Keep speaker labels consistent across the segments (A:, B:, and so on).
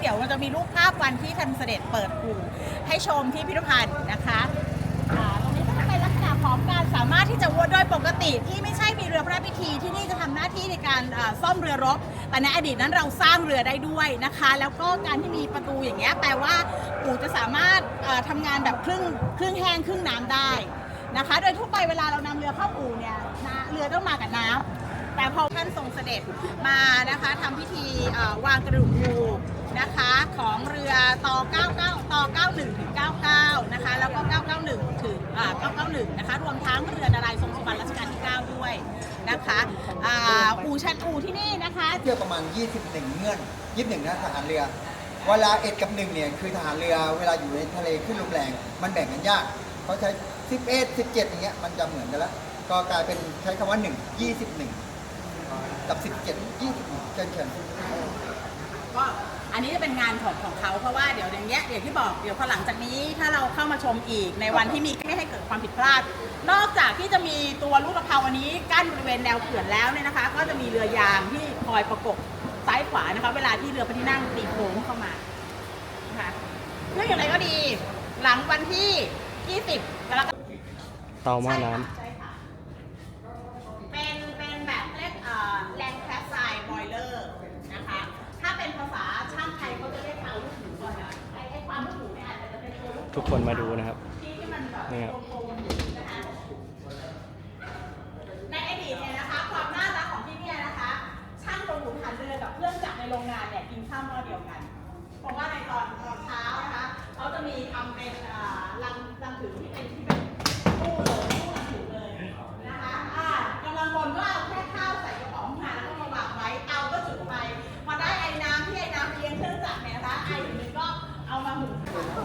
A: เดี๋ยวมันจะมีรูปภาพวันที่ท่านเสด็จเปิดอู่ให้ชมที่พิพิธภัณฑ์นะคะอ่าตรงนี้ก็จะเป็นลักษณะของการสามารถที่จะวนโดยปกติที่ไม่ใช่มีเรือพระราชพิธีที่นี่จะทำหน้าที่ในการอ่าซ่อมเรือรบ แต่ในอดีตนั้นเราสร้างเรือได้ด้วยนะคะ แล้วก็การที่มีประตูอย่างเงี้ยแปลว่าอู่จะสามารถอ่าทำงานแบบครึ่งครึ่งแห้งครึ่งน้ำได้นะคะ โดยทั่วไปเวลาเรานำเรือเข้าอู่เนี่ยนะเรือต้องมากับน้ำ แต่พอท่านทรงเสด็จมานะคะทำพิธีวางกระดูกงูนะคะของเรือต่อ 99 ต่อ 91 ถึง 99 นะคะ แล้วก็ 991 ถึงอ่า991 นะคะ รวมทั้งเรือนารายทรงสุบรรณรัชกาลที่ 9 ด้วยนะคะอู่ชันอู่ที่นี่นะคะ
B: เที่ยวประมาณ 21 เงื่อน 21 นะทหารเรือ เวลาเอ็ดกับหนึ่งเนี่ย คือทหารเรือเวลาอยู่ในทะเลขึ้นลมแรง มันแบ่งกันยากเขาใช้ 11 17 อย่างเงี้ย มันจะเหมือนกันแล้ว ก็กลายเป็นใช้คำว่า 1 21 กับ 17 20เชิญเชิญ
A: ก็อันนี้จะเป็นงานของของเขาเพราะว่าเดี๋ยวอย่างเงี้ยอย่างที่บอกเดี๋ยวพอหลังจากนี้ถ้าเราเข้ามาชมอีกในวันที่มีไม่ให้เกิดความผิดพลาด นอกจากที่จะมีตัวลูกตะเภาอันนี้กั้นบริเวณแนวเขื่อนแล้วเนี่ยนะคะ ก็จะมีเรือยางที่คอยประกบซ้ายขวานะคะ เวลาที่เรือพระที่นั่งตีโค้งเข้ามานะคะเรื่องอย่างไรก็ดี หลังวันที่ 20กรกฎาคม
C: เตาหม้อน้
A: ใทุกคน
C: มาดูนะครับ
A: นี่
C: ครับ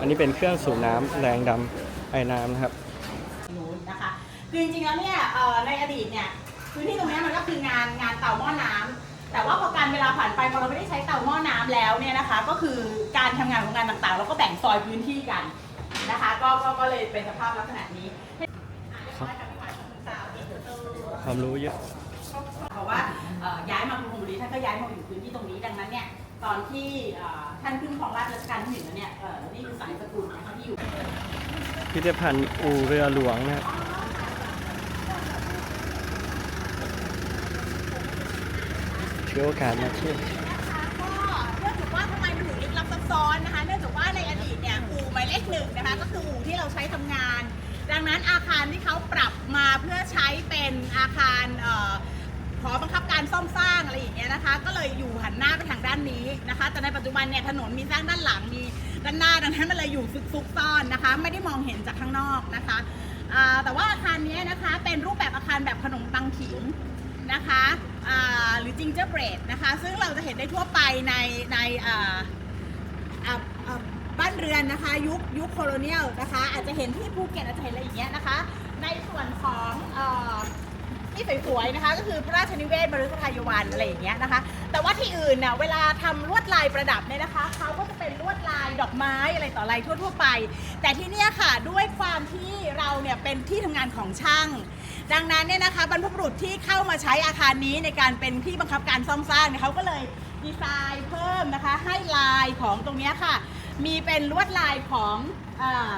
C: อันนี้เป็นเครื่องสูบน้ำแรงดำไอ้น้ำนะครับ
A: นู้นนะคะ คือจริงๆแล้วเนี่ยเอ่อในอดีตเนี่ยพื้นที่ตรงเนี้ยมันก็คืองานงานเตาหม้อน้ำแต่ว่าพอการเวลาผ่านไปพอเราไม่ได้ใช้เตาหม้อน้ำแล้วเนี่ยนะคะ ก็คือการทำงานของงานต่างๆ เราก็แบ่งซอยพื้นที่กันนะคะ ก็ก็ก็เลยเป็นสภาพลักษณะนี้
C: ครับความรู้เยอะ
A: เพราะว่าเอ่อย้ายมากรุงธนบุรีท่านก็ย้ายมาอยู่พื้นที่ตรงนี้ดังนั้นเนี่ย ตอนที่เอ่อท่านขึ้นครองราชย์รัชกาลที่หนึ่งแล้วเนี่ยเอ่อนี่คือสายสกุลนะคะที่อยู่
C: พิพิธภัณฑ์อู่เรือหลวงนะครับถือโอกาสมาเที่ยว
A: นะคะก็เนื่องจากว่าทำไมมันถึงลึกลับซับซ้อนนะคะ เนื่องจากว่าในอดีตเนี่ยอู่หมายเลขหนึ่งนะคะก็คืออู่ที่เราใช้ทำงาน ดังนั้นอาคารที่เขาปรับมาเพื่อใช้เป็นอาคารเอ่อ หอบังคับการซ่อมสร้างอะไรอย่างเงี้ยนะคะ ก็เลยอยู่หันหน้าไปทางด้านนี้นะคะ แต่ในปัจจุบันเนี่ยถนนมีสร้างด้านหลังมีด้านหน้าดังนั้นมันเลยอยู่ซุกซุกซ่อนนะคะ ไม่ได้มองเห็นจากข้างนอกนะคะแต่ว่าอาคารนี้นะคะเป็นรูปแบบอาคารแบบขนมปังขิงนะคะหรือ gingerbread นะคะ ซึ่งเราจะเห็นได้ทั่วไปในในบ้านเรือนนะคะ ยุคยุคโคโลเนียลนะคะ อาจจะเห็นที่ภูเก็ตอาจจะเห็นอะไรอย่างเงี้ยนะคะ ในส่วนของ ที่สวยๆนะคะ ก็คือพระราชนิเวศบริษทายวันอะไรอย่างเงี้ยนะคะ แต่ว่าที่อื่นเนี่ยเวลาทำลวดลายประดับเนี่ยนะคะเขาก็จะเป็นลวดลายดอกไม้อะไรต่ออะไรทั่ว ๆ ไป แต่ที่เนี่ยค่ะด้วยความที่เราเนี่ยเป็นที่ทำงานของช่าง ดังนั้นเนี่ยนะคะบรรพบุรุษที่เข้ามาใช้อาคารนี้ในการเป็นที่บังคับการซ่อมสร้างเนี่ยเขาก็เลยดีไซน์เพิ่มนะคะให้ลายของตรงเนี้ยค่ะ มีเป็นลวดลายของเออ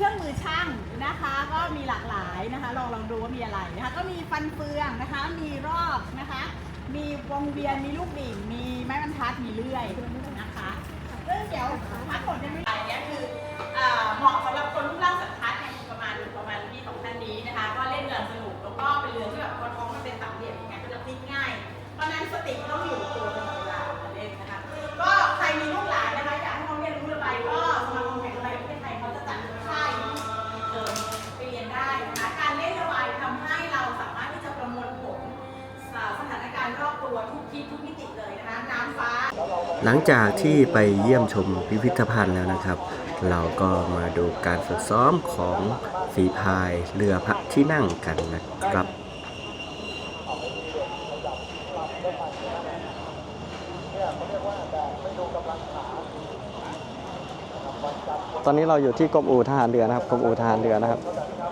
A: เครื่องมือช่างนะคะ ก็มีหลากหลายนะคะ ลองลองดูว่ามีอะไรนะคะ ก็มีฟันเฟืองนะคะ มีรอกนะคะ มีวงเวียน มีลูกดิ่งมีไม้บรรทัด มีเลื่อยนะคะซึ่งเดี๋ยวทั้งหมดเนี่ยไม่ใช่เนี่ยคือเหมาะสำหรับคนรูปร่างสันทัดเนี่ยประมาณประมาณที่สองท่านนี้นะคะ ก็เล่นเรือสนุกแล้วก็เป็นเรือที่แบบพอท้องมันเป็นสามเหลี่ยมอย่างเงี้ยก็จะพลิกง่าย เพราะนั้นสติต้องอยู่ตัว หลังจากที่ไปเยี่ยมชมพิพิธภัณฑ์แล้วนะครับ เราก็มาดูการฝึกซ้อมของฝีพายเรือพระที่นั่งกันนะครับตอนนี้เราอยู่ที่กรมอู่ทหารเรือนะครับกรมอู่ทหารเรือนะครับ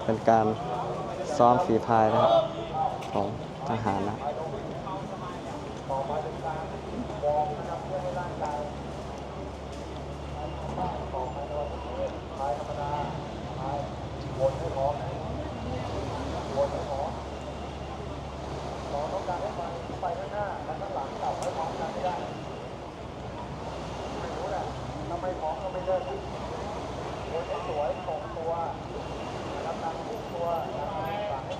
A: เป็นการซ้อมฝีพายนะครับ
D: ของทหารนะ มองมาตรงกลางมองนะครับเพื่อให้ร่างกายบ้านของมันเราจะเป็ทายธร
C: รมดาทายวนให้ร้อนวนให้ร้อนเราต้องการให้มัไปข้างหน้าแลข้างหลังกลับให้ร้อมกันไม่ด้ไม่รู้แหะทำไมพร้อมก็ไม่เลิกวนให้สวยตรงตัวนะครับตั้งตัวนะครับหลังให้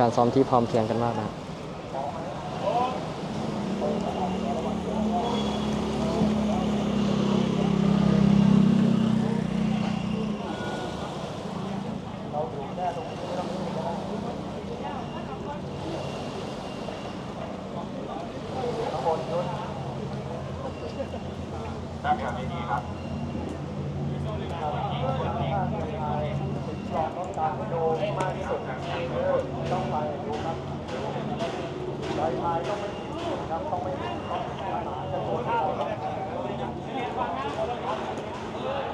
C: การซ้อมที่พร้อมเพรียงกันมากนะ
A: โดนมากที่สุดต้องไปดูครับ
D: ลายพายต้องไม่ผิดครับต้องไม่ต้องหาจะโดนข้าครับ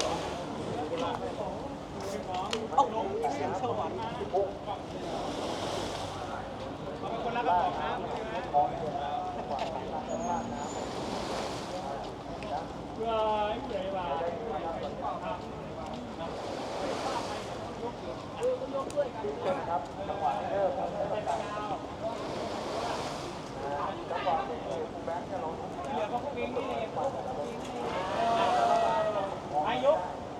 D: อายุ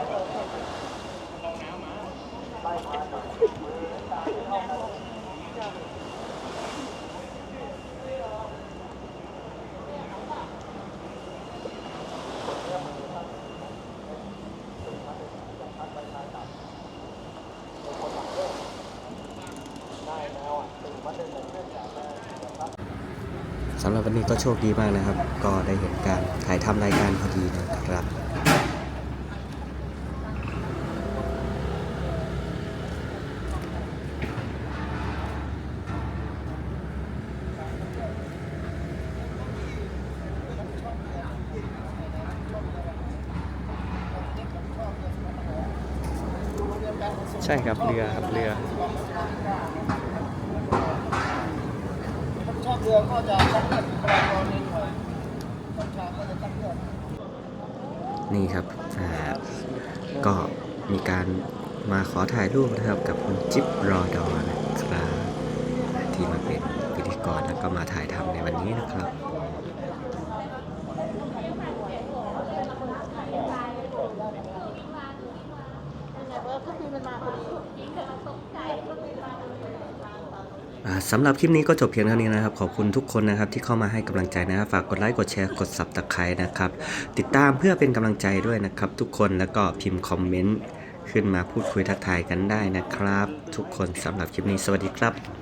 D: สำหรับวันนี้ก็โชคดีมากนะครับ ก็ได้เห็นการถ่ายทำรายการพอดีนะครับ
E: เใช่
C: ครับเรือครับเรือ
B: ชอบเรือก็จะตั้งเลือดปลาตอนนี้หน่อยต้นชาก็จะตั้งเลือด
D: นี่ครับก็มีการมาขอถ่ายรูปนะครับกับคุณจิ๊บรอดอนะครับที่มาเป็นพิธีกรแล้วก็มาถ่ายทำในวันนี้นะครับ อ่าสำหรับคลิปนี้ก็จบเพียงเท่านี้นะครับ ขอบคุณทุกคนนะครับที่เข้ามาให้กำลังใจนะครับ ฝากกดไลค์กดแชร์กด subscribe นะครับ ติดตามเพื่อเป็นกำลังใจด้วยนะครับ ทุกคนแล้วก็พิมพ์คอมเมนต์ขึ้นมาพูดคุยทักทายกันได้นะครับ ทุกคนสำหรับคลิปนี้สวัสดีครับ